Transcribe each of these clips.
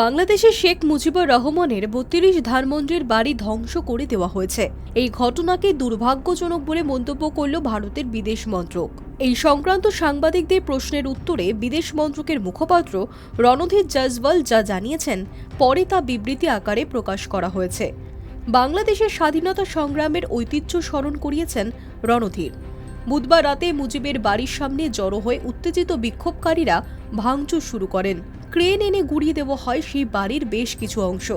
বাংলাদেশে শেখ মুজিবুর রহমানের বত্রিশ ধানমন্ডির বাড়ি ধ্বংস করে দেওয়া হয়েছে। এই ঘটনাকে দুর্ভাগ্যজনক বলে মন্তব্য করল ভারতের বিদেশ মন্ত্রক। এই সংক্রান্ত সাংবাদিকদের প্রশ্নের উত্তরে বিদেশ মন্ত্রকের মুখপাত্র রণধীর জয়সওয়াল যা জানিয়েছেন, পরে তা বিবৃতি আকারে প্রকাশ করা হয়েছে। বাংলাদেশের স্বাধীনতা সংগ্রামের ঐতিহ্য স্মরণ করিয়েছেন রণধীর। বুধবার রাতে মুজিবের বাড়ির সামনে জড়ো হয়ে উত্তেজিত বিক্ষোভকারীরা ভাঙচুর শুরু করেন। ক্রেন এনে গুড়িয়ে দেওয়া হয় সেই বাড়ির বেশ কিছু অংশ।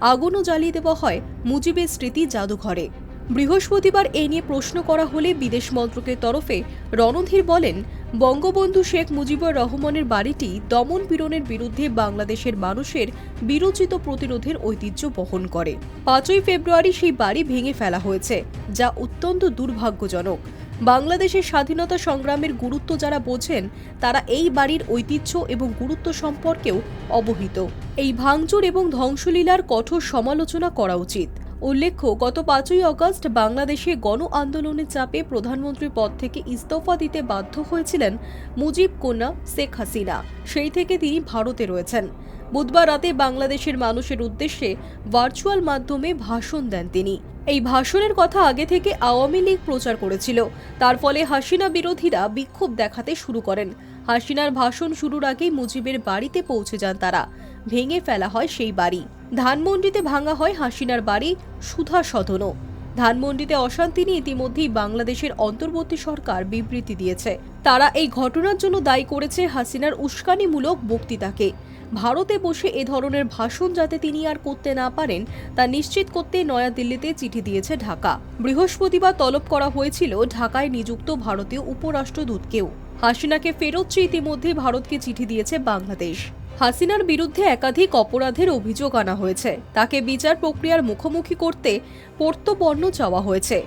আগুনও জ্বালিয়ে দেওয়া হয় মুজিবের স্মৃতি জাদুঘরে। বৃহস্পতিবার এ নিয়ে প্রশ্ন করা হলে বিদেশ মন্ত্রকের তরফে রণধীর বলেন, বঙ্গবন্ধু শেখ মুজিবুর রহমানের বাড়িটি দমন পীড়নের বিরুদ্ধে বাংলাদেশের মানুষের বিরোচিত প্রতিরোধের ঐতিহ্য বহন করে। পাঁচই ফেব্রুয়ারি সেই বাড়ি ভেঙে ফেলা হয়েছে, যা অত্যন্ত দুর্ভাগ্যজনক। বাংলাদেশের স্বাধীনতা সংগ্রামের গুরুত্ব যারা বোঝেন, তারা এই বাড়ির ঐতিহ্য এবং গুরুত্ব সম্পর্কেও অবহিত। এই ভাঙচুর এবং ধ্বংসলীলার কঠোর সমালোচনা করা উচিত। উল্লেখ্য, গত পাঁচই অগস্ট বাংলাদেশে গণ আন্দোলনের চাপে প্রধানমন্ত্রীর পদ থেকে ইস্তফা দিতে বাধ্য হয়েছিলেন মুজিব কন্যা শেখ হাসিনা। সেই থেকে তিনি ভারতে রয়েছেন। বুধবার রাতে বাংলাদেশের মানুষের উদ্দেশ্যে ভার্চুয়াল মাধ্যমে ভাষণ দেন তিনি। এই ভাষণের কথা আগে থেকে আওয়ামী লীগ প্রচার করেছিল। তার ফলে হাসিনা বিরোধীরা বিক্ষোভ দেখাতে শুরু করেন। হাসিনার ভাষণ শুরুর আগেই মুজিবের বাড়িতে পৌঁছে যান তারা। ভেঙে ফেলা হয় সেই বাড়ি। ধানমন্ডিতে ভাঙা হয় হাসিনার বাড়ি সুধা সদনও। ধানমন্ডিতে অশান্তি নিয়ে ইতিমধ্যেই বাংলাদেশের অন্তর্বর্তী সরকার বিবৃতি দিয়েছে। তারা এই ঘটনার জন্য দায়ী করেছে হাসিনার উস্কানিমূলক বক্তৃতাকে। ভারতে বসে এ ধরনের ভাষণ যাতে তিনি আর করতে না পারেন, তা নিশ্চিত করতে নয়াদিল্লিতে চিঠি দিয়েছে ঢাকা। বৃহস্পতিবার তলব করা হয়েছিল ঢাকায় নিযুক্ত ভারতীয় উপরাষ্ট্রদূতকেও। হাসিনাকে ফেরত চেয়ে ইতিমধ্যে ভারতকে চিঠি দিয়েছে বাংলাদেশ। হাসিনার বিরুদ্ধে একাধিক অপরাধের অভিযোগ আনা হয়েছে। তাকে বিচার প্রক্রিয়ার মুখোমুখি করতে পর্তপর্ণ চাওয়া হয়েছে।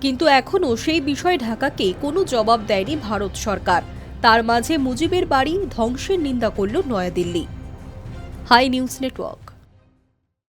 কিন্তু এখনও সেই বিষয়ে ঢাকাকে কোনো জবাব দেয়নি ভারত সরকার। তার মাঝে মুজিবের বাড়ি ধ্বংসের নিন্দা করল নয়াদিল্লি। High news network.